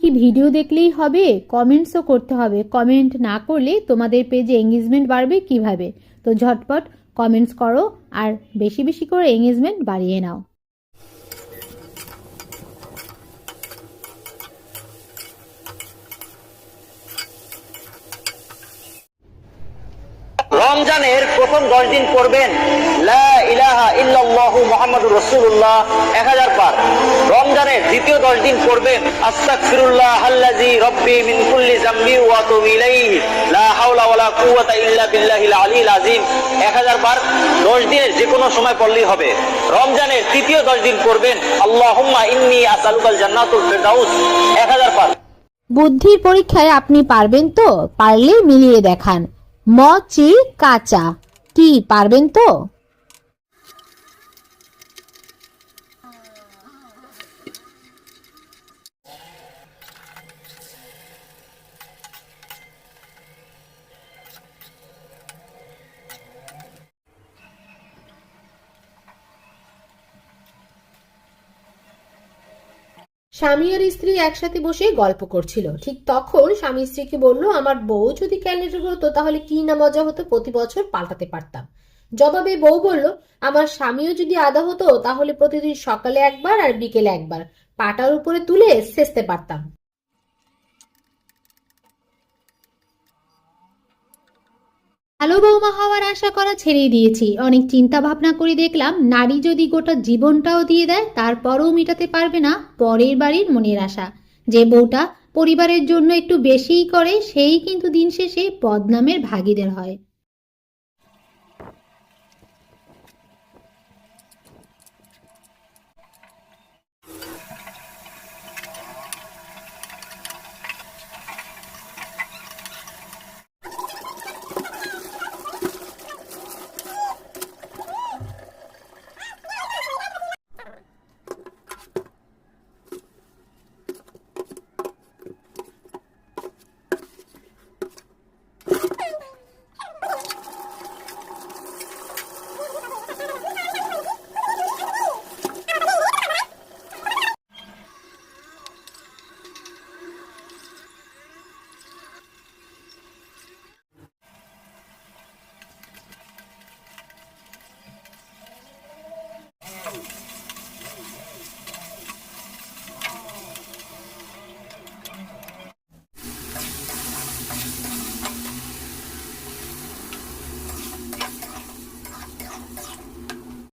কি ভিডিও দেখলেই হবে? কমেন্টসও করতে হবে। কমেন্ট না করলে তোমাদের পেজে এঙ্গেজমেন্ট বাড়বে কীভাবে? তো ঝটপট কমেন্টস করো আর বেশি বেশি করে এঙ্গেজমেন্ট বাড়িয়ে নাও। রমজানের প্রথম দশ দিন পড়বেন। লা ইলাহা মুহাম্মাদুর রাসূলুল্লাহ, এক হাজার পার রমজানের দ্বিতীয় দশ দিন পড়বেন রব্বি মিন কুল্লি যামবি ওয়া লা হাওলা কুওয়াতা ইল্লা বিল্লাহিল আযীম। এক হাজার দশ দিনের যে কোনো সময় পড়লেই হবে। রমজানের তৃতীয় দশ দিন পড়বেন, আল্লাহুম্মা ইন্নী আসআলুকাল জান্নাতুল ফিরদাউস। এক হাজার পার বুদ্ধির পরীক্ষায় আপনি পারবেন তো? পারলে মিলিয়ে দেখান। ম চি কাঁচা। কি, পারবেন তো? স্বামী আর স্ত্রী একসাথে বসে গল্প করছিল। ঠিক তখন স্বামী স্ত্রীকে বলল, আমার বউ যদি ক্যালেন্ডার হতো, তাহলে কি না মজা হতো? প্রতি বছর পাল্টাতে পারতাম। জবাবে বউ বলল, আমার স্বামীও যদি আদা হতো, তাহলে প্রতিদিন সকালে একবার আর বিকেলে একবার। পাটার উপরে তুলে সেচতে পারতাম। ভালো বৌমা হওয়ার আশা করা ছেড়ে দিয়েছি। অনেক চিন্তা ভাবনা করে দেখলাম, নারী যদি গোটা জীবনটাও দিয়ে দেয়, তারপরও মেটাতে পারবে না পরের বাড়ির মনের আশা। যে বউটা পরিবারের জন্য একটু বেশিই করে, সেই কিন্তু দিন শেষে বদনামের ভাগিদের হয়।